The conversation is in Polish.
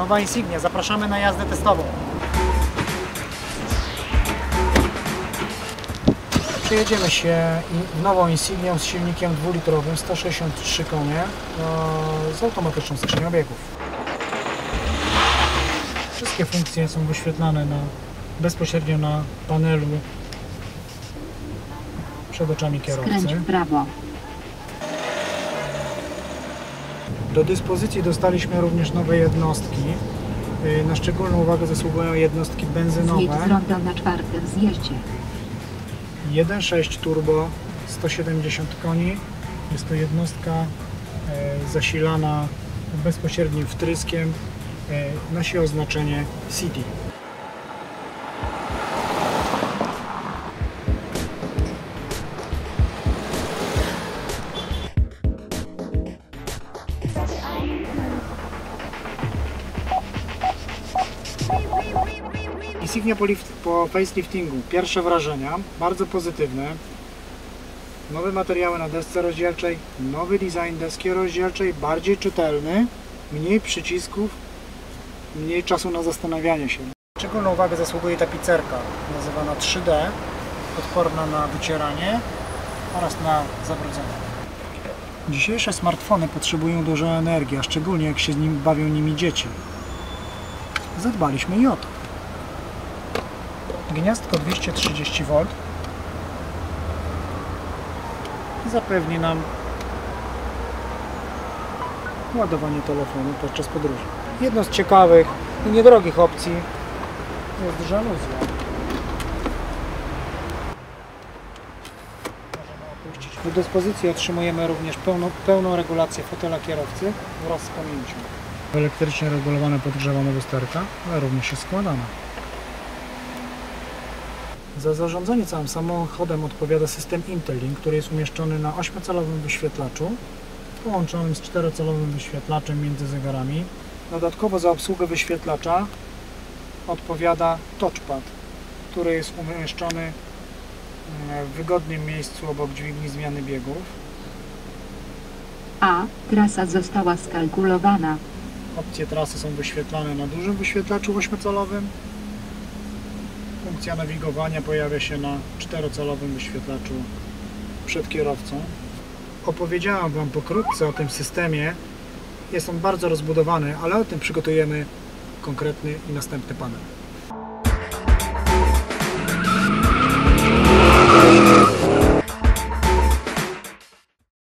Nowa Insignia, zapraszamy na jazdę testową. Przejedziemy się nową Insignią z silnikiem dwulitrowym, 163 konie, e, z automatyczną skrzynią biegów. Wszystkie funkcje są wyświetlane na, bezpośrednio na panelu przed oczami Skręć kierowcy. w prawo. Do dyspozycji dostaliśmy również nowe jednostki. Yy, Na szczególną uwagę zasługują jednostki Zjedź z benzynowe. ronda na czwartym zjeździe. 1.6 turbo, 170 koni. Jest to jednostka e, zasilana bezpośrednim wtryskiem. E, Nosi oznaczenie City. Insignia po, po faceliftingu. Pierwsze wrażenia, bardzo pozytywne. Nowe materiały na desce rozdzielczej, nowy design deski rozdzielczej, bardziej czytelny, mniej przycisków, mniej czasu na zastanawianie się. Szczególną uwagę zasługuje tapicerka, nazywana 3D, odporna na wycieranie oraz na zabrudzenie. Dzisiejsze smartfony potrzebują dużo energii, a szczególnie jak się z nim bawią nimi dzieci. Zadbaliśmy i o to. Gniazdko 230V zapewni nam ładowanie telefonu podczas podróży. Jedną z ciekawych i niedrogich opcji jest żaluzja. Możemy opuścić. Do dyspozycji otrzymujemy również pełną, pełną regulację fotela kierowcy wraz z pamięcią. Elektrycznie regulowane podgrzewane lusterka, ale również jest składana. Za zarządzanie całym samochodem odpowiada system Intellink, który jest umieszczony na 8-calowym wyświetlaczu połączonym z 4-calowym wyświetlaczem między zegarami. Dodatkowo za obsługę wyświetlacza odpowiada touchpad, który jest umieszczony mm, w wygodnym miejscu obok dźwigni zmiany biegów. A. Trasa została skalkulowana. Opcje trasy są wyświetlane na dużym wyświetlaczu 8-calowym. Funkcja nawigowania pojawia się na 4-calowym wyświetlaczu przed kierowcą. Opowiedziałam Wam pokrótce o tym systemie. Jest on bardzo rozbudowany, ale o tym przygotujemy konkretny i następny panel.